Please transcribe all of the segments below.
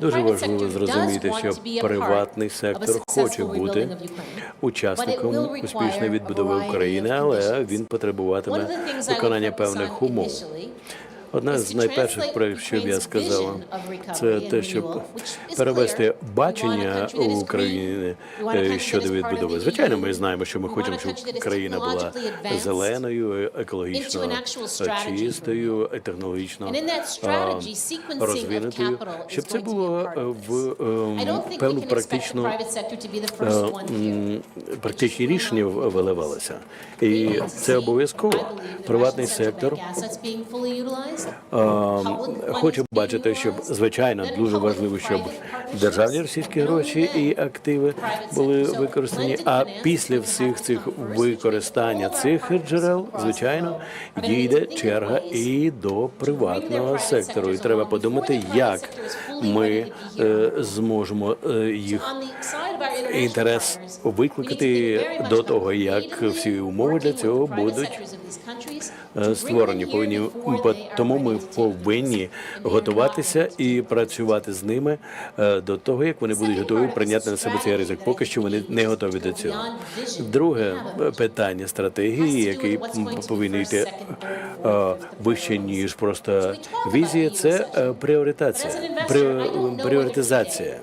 Дуже важливо зрозуміти, що приватний сектор хоче бути учасником успішної відбудови України, але він потребуватиме виконання певних умов. Одна з найперших проєктів, що я сказала, це те, щоб перевести бачення України е, щодо відбудови. Звичайно, ми знаємо, що ми хочемо, щоб країна була зеленою, екологічно чистою, технологічно розвинутою, щоб це було е, в ем, певну практичну е, практичні рішення в- виливалися. І це обов'язково. Приватний сектор Ем, Хочу бачити, щоб звичайно дуже важливо, щоб державні російські гроші і активи були використані. А після всіх цих використання цих джерел, звичайно, дійде черга і до приватного сектору. І треба подумати, як ми е, зможемо е, їх інтерес викликати до того, як всі умови для цього будуть створені. Повинні по- тому ми повинні готуватися і працювати з ними е, до того, як вони будуть готові прийняти на себе цей ризик. Поки що вони не готові до цього. Друге е, питання стратегії, який м, повинен йти е, вище ніж просто візія, це е, пріоритація, Прі- пріоритизація.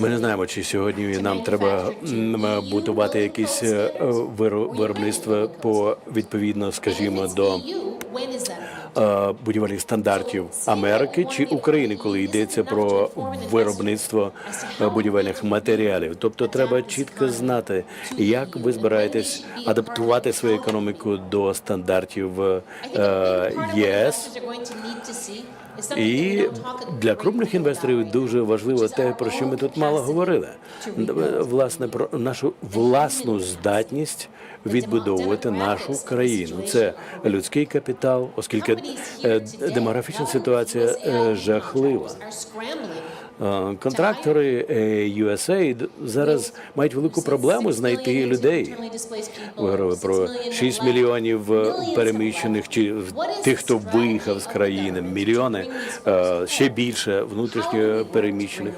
Ми не знаємо, чи сьогодні нам треба будувати якісь е, виробництва по відповідно, скажімо, до е, будівельних стандартів Америки чи України, коли йдеться про виробництво е, будівельних матеріалів. Тобто, треба чітко знати, як ви збираєтесь адаптувати свою економіку до стандартів е, ЄС. І для крупних інвесторів дуже важливо те, про що ми тут мало говорили. Власне, про нашу власну здатність відбудовувати нашу країну. Це людський капітал, оскільки е, демографічна ситуація е, жахлива. Е, Контрактори е, USAID зараз мають велику проблему знайти людей. Ви говорили про 6 мільйонів е, переміщених чи тих, хто виїхав з країни, мільйони ще більше внутрішньо переміщених.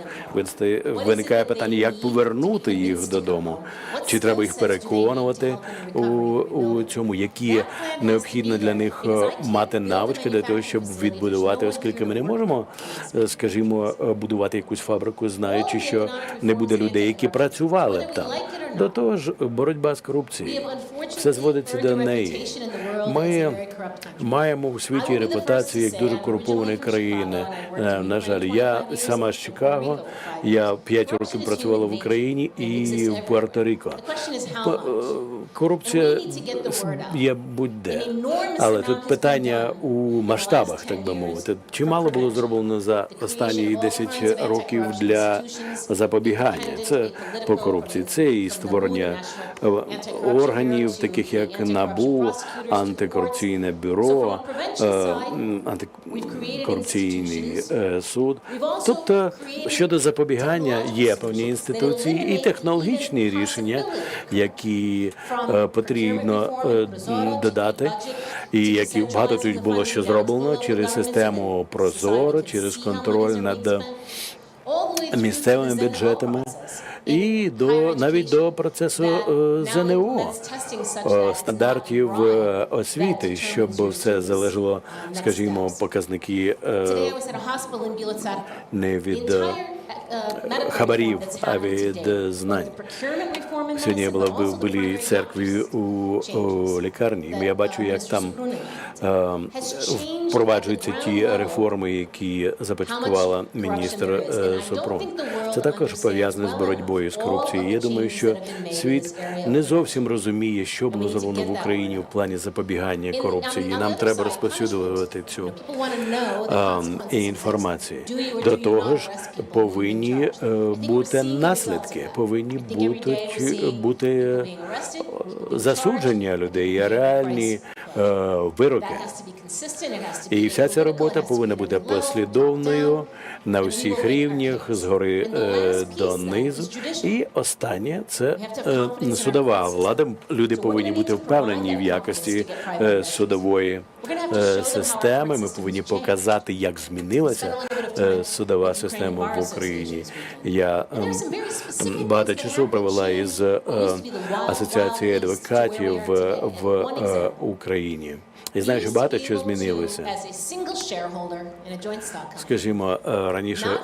Виникає питання, як повернути їх додому. Чи треба їх переконувати у, у цьому, які необхідно для них мати навички для того, щоб відбудувати, оскільки ми не можемо, скажімо, е, будувати якусь фабрику, знаючи, що не буде людей, які працювали б там. До того ж, боротьба з корупцією. Все зводиться до неї. Ми маємо у світі репутацію як дуже корумпованої країни. Е, На жаль, я сама з Чикаго. Я п'ять років працювала в Україні і в Пуерто-Ріко. Е, Корупція є будь-де, але тут питання у масштабах, так би мовити. Чимало було зроблено за останні 10 років для запобігання. Це по корупції. Це і створення е, органів, таких як НАБУ, антикорупційне бюро, е, антикорупційний е, суд. Тобто щодо запобігання є певні інституції і технологічні рішення, які потрібно додати, і які багато тут було що зроблено через систему Прозоро, через контроль над місцевими бюджетами і до навіть до процесу е, ЗНО е, стандартів е, освіти, щоб все залежало, скажімо, показники не від хабарів, а від е, знань. Сьогодні я була в церкві у, у лікарні. і Я бачу, як там е, впроваджуються ті реформи, які започаткувала міністр е, Супрун. Це також пов'язане з боротьбою з корупцією. Я думаю, що світ не зовсім розуміє, що було зроблено в Україні в плані запобігання корупції. І Нам треба розповсюдувати цю ем, інформацію. До того ж, повинні е, бути наслідки, повинні бути бути е, засудження людей, реальні е, вироки. І вся ця робота повинна бути послідовною на всіх рівнях, згори донизу. І останнє це судова влада. Люди повинні бути впевнені в якості судової системи. Ми повинні показати, як змінилася судова система в Україні. Я ем, багато часу провела із е, асоціацією адвокатів в, е, Україні. І знаю, що багато що змінилося. Скажімо, е, раніше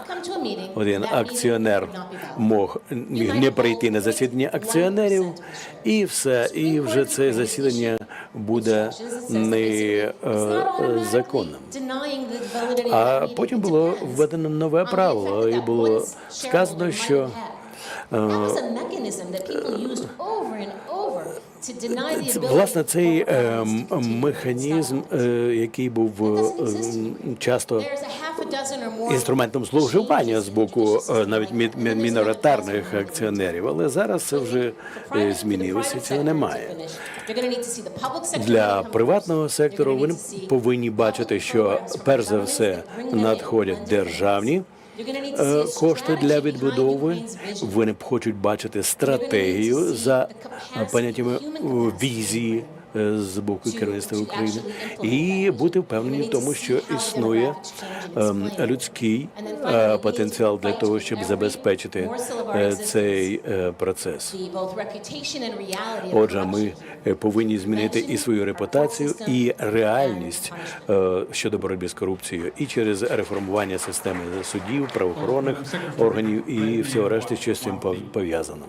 один акціонер мог не прийти на засідання акціонерів, і все, і вже це засідання буде не е, е, законним. А потім було введено нове правило, і було сказано, що власне цей е, механізм, е, який був е, часто інструментом зловживання з боку е, навіть мі- мі- міноритарних акціонерів, але зараз це вже е, змінилося. Цього немає. Для приватного сектору вони повинні бачити, що перш за все надходять державні е, кошти для відбудови. Вони б хочуть бачити стратегію за е, поняттями е, візії. е, з боку керівництва України. і бути впевнені в тому, що існує ем, людський е, потенціал для того, щоб забезпечити е, цей е, процес. Отже, ми е, повинні змінити і свою репутацію, і реальність е, щодо боротьби з корупцією, і через реформування системи судів, правоохоронних органів і всього решти, що з цим пов- пов'язано.